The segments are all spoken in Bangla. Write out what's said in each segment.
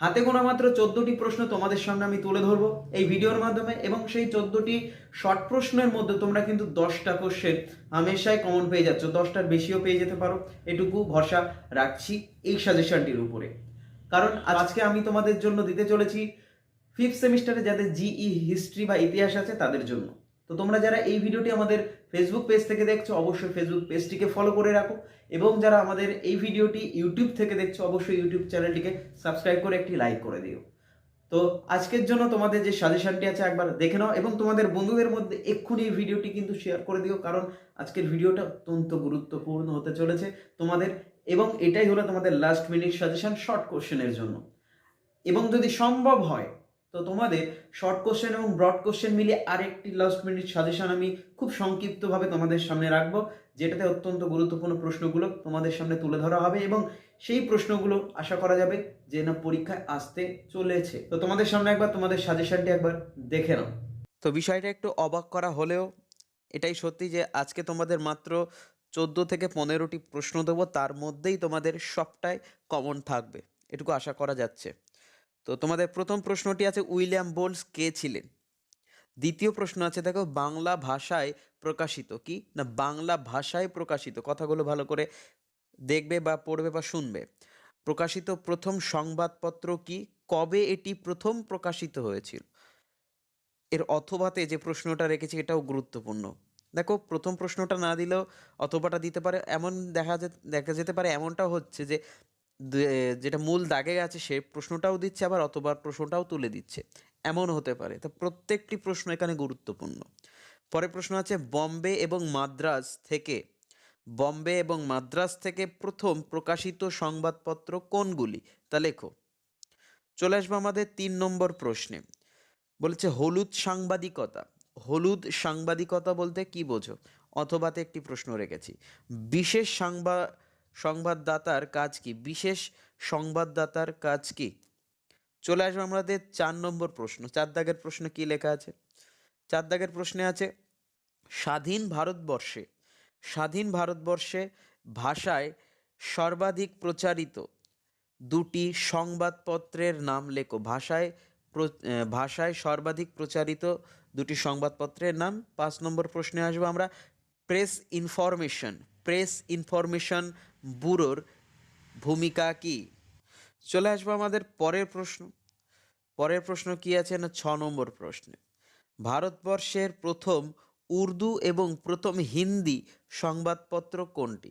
হাতে গোনা মাত্র চোদ্দটি প্রশ্ন তোমাদের সামনে আমি তুলে ধরবো এই ভিডিওর মাধ্যমে এবং সেই চোদ্দটি শর্ট প্রশ্নের মধ্যে তোমরা কিন্তু দশটা কোশ্চেন হামেশাই কমন পেয়ে যাচ্ছ। দশটার বেশিও পেয়ে যেতে পারো। এটুকু ভরসা রাখছি এই সাজেশনটির উপরে। কারণ আজকে আমি তোমাদের জন্য দিতে চলেছি ফিফথ সেমিস্টারে যাদের জিই হিস্ট্রি বা ইতিহাস আছে তাদের জন্য। তো তোমরা যারা এই ভিডিওটি আমাদের ফেসবুক পেজ থেকে দেখছ, অবশ্যই ফেসবুক পেজটিকে ফলো করে রাখো। এবং যারা আমাদের এই ভিডিওটি ইউটিউব থেকে দেখছ, অবশ্যই ইউটিউব চ্যানেলটিকে সাবস্ক্রাইব করে একটি লাইক করে দিও। তো আজকের জন্য তোমাদের যে সাজেশনটি আছে একবার দেখে নাও এবং তোমাদের বন্ধুদের মধ্যে এক্ষুনি এই ভিডিওটি কিন্তু শেয়ার করে দিও, কারণ আজকের ভিডিওটা অত্যন্ত গুরুত্বপূর্ণ হতে চলেছে তোমাদের এবং এটাই হলো তোমাদের লাস্ট মিনিট সাজেশন শর্ট কোশ্চেনের জন্য। এবং যদি সম্ভব হয় তো তোমাদের শর্ট কোশ্চেন এবং ব্রড কোশ্চেন মিলিয়ে আরেকটি লাস্ট মিনিট সাজেশন আমি খুব সংক্ষিপ্তভাবে তোমাদের সামনে রাখব, যেটাতে অত্যন্ত গুরুত্বপূর্ণ প্রশ্নগুলো তোমাদের সামনে তুলে ধরা হবে এবং সেই প্রশ্নগুলো আশা করা যাবে যে না পরীক্ষায় আসতে চলেছে। তো তোমাদের সামনে একবার তোমাদের সাজেশনটি একবার দেখে নাও। তো বিষয়টা একটু অবাক করা হলেও এটাই সত্যি যে আজকে তোমাদের মাত্র চোদ্দ থেকে পনেরোটি প্রশ্ন দেবো, তার মধ্যেই তোমাদের সবটাই কমন থাকবে। এটুকু আশা করা যাচ্ছে। তো তোমাদের প্রথম প্রশ্নটি আছে, উইলিয়াম বোলস কে ছিলেন? দ্বিতীয় প্রশ্ন আছে, দেখো, বাংলা ভাষায় প্রকাশিত, কি? না, বাংলা ভাষায় প্রকাশিত, কথাগুলো ভালো করে দেখবে বা পড়বে বা শুনবে। প্রকাশিত প্রথম সংবাদপত্র কি? কবে এটি প্রথম প্রকাশিত হয়েছিল? এর অথবাতে যে প্রশ্নটা রেখেছি, এটাও গুরুত্বপূর্ণ। দেখো, প্রথম প্রশ্নটা না দিলেও অথবাটা দিতে পারে, এমন দেখা দেখা যেতে পারে এমনটাও হচ্ছে যে যেটা মূল দাগে আছে সে প্রশ্নটাও দিচ্ছে আবার অথবা প্রশ্নটাও তুলে দিচ্ছে। এমন হতে পারে। তো প্রত্যেকটি প্রশ্ন এখানে গুরুত্বপূর্ণ। পরের প্রশ্ন আছে, বম্বে এবং মাদ্রাজ থেকে, বম্বে এবং মাদ্রাজ থেকে প্রথম প্রকাশিত সংবাদপত্র কোনগুলি? তা লেখো। চলে আসব আমাদের তিন নম্বর প্রশ্নে। বলেছে, হলুদ সাংবাদিকতা। হলুদ সাংবাদিকতা বলতে কি বোঝো? অথবাতে একটি প্রশ্ন রেখেছি। বিশেষ সাংবাদ সংবাদদাতার কাজ কি? বিশেষ সংবাদদাতার কাজ কি? চলে আসব আমাদের চার নম্বর প্রশ্ন। চার দাগের প্রশ্ন কি লেখা আছে? চার দাগের প্রশ্নে আছে, স্বাধীন ভারতবর্ষে স্বাধীন ভারতবর্ষে ভাষায় সর্বাধিক প্রচারিত দুটি সংবাদপত্রের নাম লেখো। ভাষায় ভাষায় সর্বাধিক প্রচারিত দুটি সংবাদপত্রের নাম। পাঁচ নম্বর প্রশ্নে আসব আমরা, প্রেস ইনফরমেশন। প্রেস ইনফরমেশন ব্যুরোর ভূমিকা কি? চলে আসব আমাদের পরের প্রশ্ন। পরের প্রশ্ন কি আছে না ছ নম্বর প্রশ্নে। ভারতবর্ষের প্রথম উর্দু এবং প্রথম হিন্দি সংবাদপত্র কোনটি?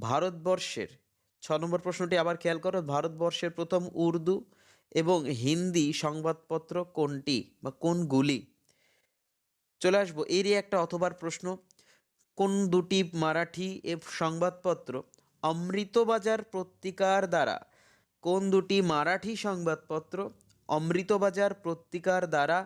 ভারতবর্ষের। ছ নম্বর প্রশ্নটি আবার খেয়াল করো, ভারতবর্ষের প্রথম উর্দু এবং হিন্দি সংবাদপত্র কোনটি বা কোনগুলি? চলে আসব, এরই একটা অথবার প্রশ্ন। কোন দুটি মারাঠি সংবাদপত্র অমৃতবাজার পত্রিকার দ্বারা। কোন দুটি মারাঠি সংবাদপত্র অমৃতবাজার পত্রিকার দ্বারা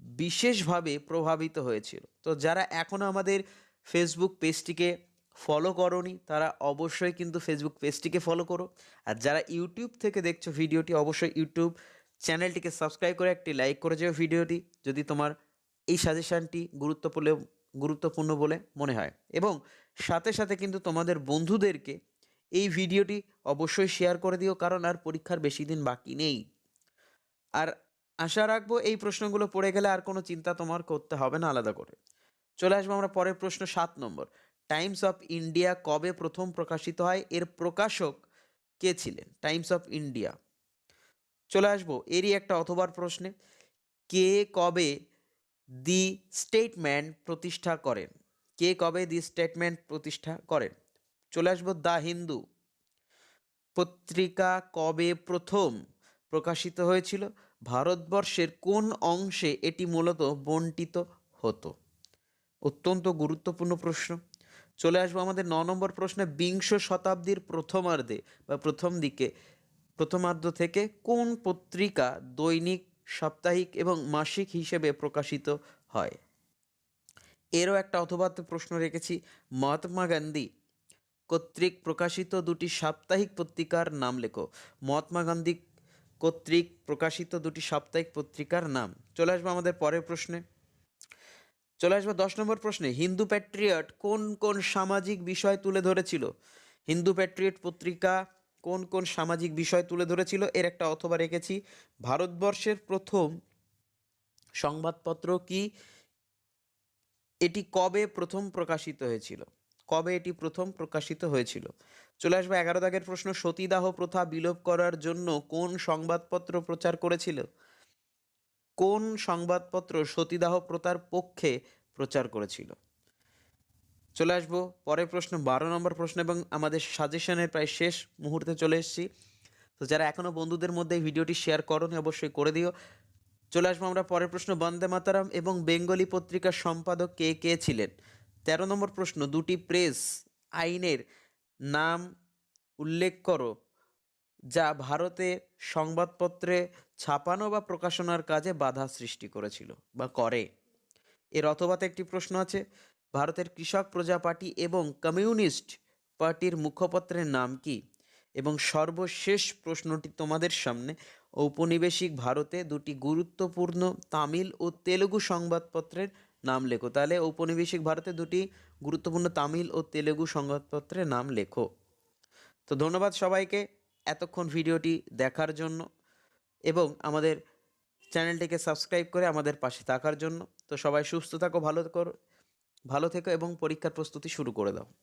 বিশেষভাবে প্রভাবিত হয়েছিল? তো যারা এখনও আমাদের ফেসবুক পেজটিকে ফলো করনি, তারা অবশ্যই কিন্তু ফেসবুক পেজটিকে ফলো করো। আর যারা ইউটিউব থেকে দেখছ ভিডিওটি, অবশ্যই ইউটিউব চ্যানেলটিকে সাবস্ক্রাইব করে, একটি লাইক করে যাও ভিডিওটি, যদি তোমার এই সাজেশানটি গুরুত্বপূর্ণ গুরুত্বপূর্ণ বলে মনে হয়। এবং সাথে সাথে কিন্তু তোমাদের বন্ধুদেরকে এই ভিডিওটি অবশ্যই শেয়ার করে দিও, কারণ আর পরীক্ষার বেশি দিন বাকি নেই। আর আশা রাখব এই প্রশ্নগুলো পড়ে গেলে আর কোনো চিন্তা তোমার করতে হবে না আলাদা করে। চলে আসব আমরা পরের প্রশ্ন সাত নম্বর। টাইমস অফ ইন্ডিয়া কবে প্রথম প্রকাশিত হয়? এর প্রকাশক কে ছিলেন? টাইমস অফ ইন্ডিয়া চলে আসব, এরই একটা অথবার প্রশ্নে। কে কবে দি স্টেটমেন্ট প্রতিষ্ঠা করেন? কে কবে দি স্টেটমেন্ট প্রতিষ্ঠা করেন? চলে আসব দ্য হিন্দু। পত্রিকা কবে প্রথম প্রকাশিত হয়েছিল? ভারতবর্ষের কোন অংশে এটি মূলত বন্টিত হতো? অত্যন্ত গুরুত্বপূর্ণ প্রশ্ন। চলে আসব আমাদের ন নম্বর প্রশ্নে, বিংশ শতাব্দীর প্রথমার্ধে বা প্রথম দিকে, প্রথমার্ধ থেকে কোন পত্রিকা দৈনিক, সাপ্তাহিক এবং মাসিক হিসেবে প্রকাশিত হয়? এরও একটা অথবা প্রশ্ন রেখেছি। মহাত্মা গান্ধী কর্তৃক প্রকাশিত দুটি সাপ্তাহিক পত্রিকার নাম লেখো। মহাত্মা গান্ধী কর্তৃক প্রকাশিত দুটি সাপ্তাহিক পত্রিকার নাম। চলে আসব আমাদের পরের প্রশ্নে। চলে আসব দশ নম্বর প্রশ্নে। হিন্দু প্যাট্রিয়ট কোন কোন সামাজিক বিষয় তুলে ধরেছিল? হিন্দু প্যাট্রিয়ট পত্রিকা কোন কোন সামাজিক বিষয় তুলে ধরেছিল? এর একটা অথবা রেখেছি। ভারতবর্ষের প্রথম সংবাদপত্র কি? এটি কবে প্রথম প্রকাশিত হয়েছিল? কবে এটি প্রথম প্রকাশিত হয়েছিল? চলে আসবে এগারো দাগের প্রশ্ন, সতীদাহ প্রথা বিলোপ করার জন্য কোন সংবাদপত্র প্রচার করেছিল? কোন সংবাদপত্র সতীদাহ প্রথার পক্ষে প্রচার করেছিল? চলে আসব পরের প্রশ্ন, বারো নম্বর প্রশ্ন এবং আমাদের সাজেশনের প্রায় শেষ মুহূর্তে চলে এসেছি। তো যারা এখনও বন্ধুদের মধ্যে ভিডিওটি শেয়ার করনি, অবশ্যই করে দিও। চলে আসব আমরা পরের প্রশ্ন, বন্দে মাতারাম এবং বেঙ্গলি পত্রিকার সম্পাদক কে কে ছিলেন? তেরো নম্বর প্রশ্ন, দুটি প্রেস আইনের নাম উল্লেখ করো, যা ভারতে সংবাদপত্রে ছাপানো বা প্রকাশনার কাজে বাধা সৃষ্টি করেছিল বা করে। এর অথবাতে একটি প্রশ্ন আছে, ভারতের কৃষক প্রজা পার্টি এবং কমিউনিস্ট পার্টির মুখপত্রের নাম কি? এবং সর্বশেষ প্রশ্নটি তোমাদের সামনে, ঔপনিবেশিক ভারতে দুটি গুরুত্বপূর্ণ তামিল ও তেলুগু সংবাদপত্রের নাম লেখো। তাহলে ঔপনিবেশিক ভারতে দুটি গুরুত্বপূর্ণ তামিল ও তেলেগু সংবাদপত্রের নাম লেখো। তো ধন্যবাদ সবাইকে এতক্ষণ ভিডিওটি দেখার জন্য এবং আমাদের চ্যানেলটিকে সাবস্ক্রাইব করে আমাদের পাশে থাকার জন্য। তো সবাই সুস্থ থাকো, ভালো ভালো থেকো এবং পরীক্ষার প্রস্তুতি শুরু করে দাও।